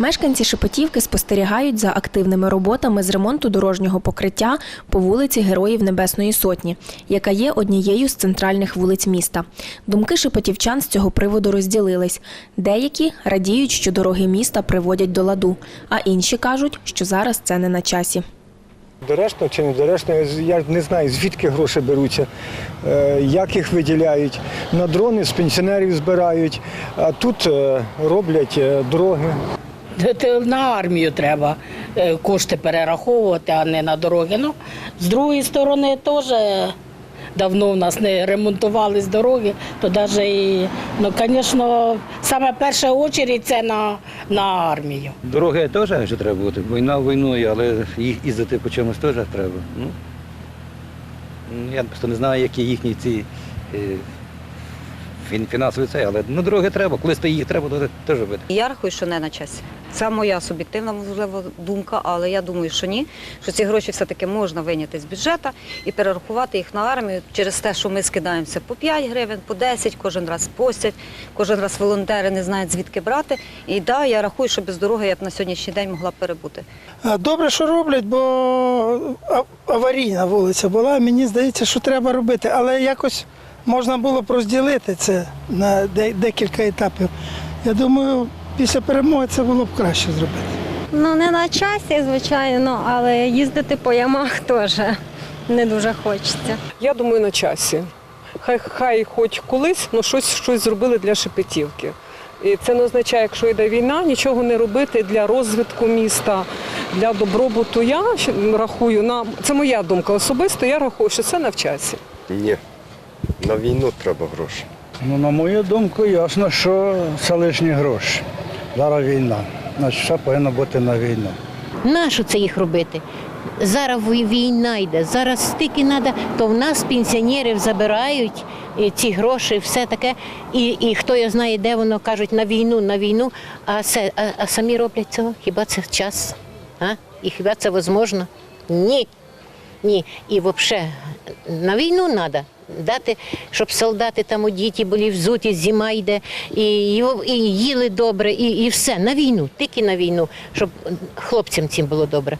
Мешканці Шепетівки спостерігають за активними роботами з ремонту дорожнього покриття по вулиці Героїв Небесної Сотні, яка є однією з центральних вулиць міста. Думки шепетівчан з цього приводу розділились. Деякі радіють, що дороги міста приводять до ладу, а інші кажуть, що зараз це не на часі. Доречно чи не доречно, я не знаю, звідки гроші беруться, е, як їх виділяють. На дрони з пенсіонерів збирають, а тут е, роблять е, дороги. Це На армію треба е, кошти перераховувати, а не на дороги. Ну, з другої сторони, теж давно в нас не ремонтувались дороги, то навіть і, ну, звісно, саме перша очередь це на, на армію. Дороги теж що треба бути. Війна війною, але їх їздити по чомусь теж треба. Ну, я просто не знаю, які їхні ці е, фін- фінансові це, але ну, дороги треба. Колись то їх треба то теж робити. Я рахую, що не на часі. Це моя суб'єктивна можливо думка, але я думаю, що ні. Що ці гроші все-таки можна виняти з бюджету і перерахувати їх на армію через те, що ми скидаємося по 5 гривень, по 10, кожен раз постять, кожен раз волонтери не знають звідки брати. І да, я рахую, що без дороги я б на сьогоднішній день могла перебути. Е, Добре, що роблять, бо аварійна вулиця була. Мені здається, що треба робити, але якось можна було б розділити це на декілька етапів. Я думаю, після перемоги це було б краще зробити. Ну, не на часі, звичайно, але їздити по ямах теж не дуже хочеться. Я думаю, на часі. Хай хай хоч колись ну, щось, щось зробили для Шепетівки. І це не означає, якщо йде війна, нічого не робити для розвитку міста, для добробуту. Я рахую на це моя думка особисто. Я рахую, що це на часі. Ні, на війну треба гроші. Ну, на мою думку, ясно, що це лишні гроші. Зараз війна. Значить, все повинно бути на війну. Нащо це їх робити? Зараз війна йде, зараз стільки треба, то в нас пенсіонерів забирають і ці гроші, все таке. І, і хто я знає, де воно кажуть на війну, на війну, а, це, а, а самі роблять цього. Хіба це час? А? І хіба це можливо? Ні. Ні. І взагалі на війну треба дати, щоб солдати там у діті були взуті, зима йде, і, і, і їли добре, і, і все. На війну, тільки на війну, щоб хлопцям цим було добре.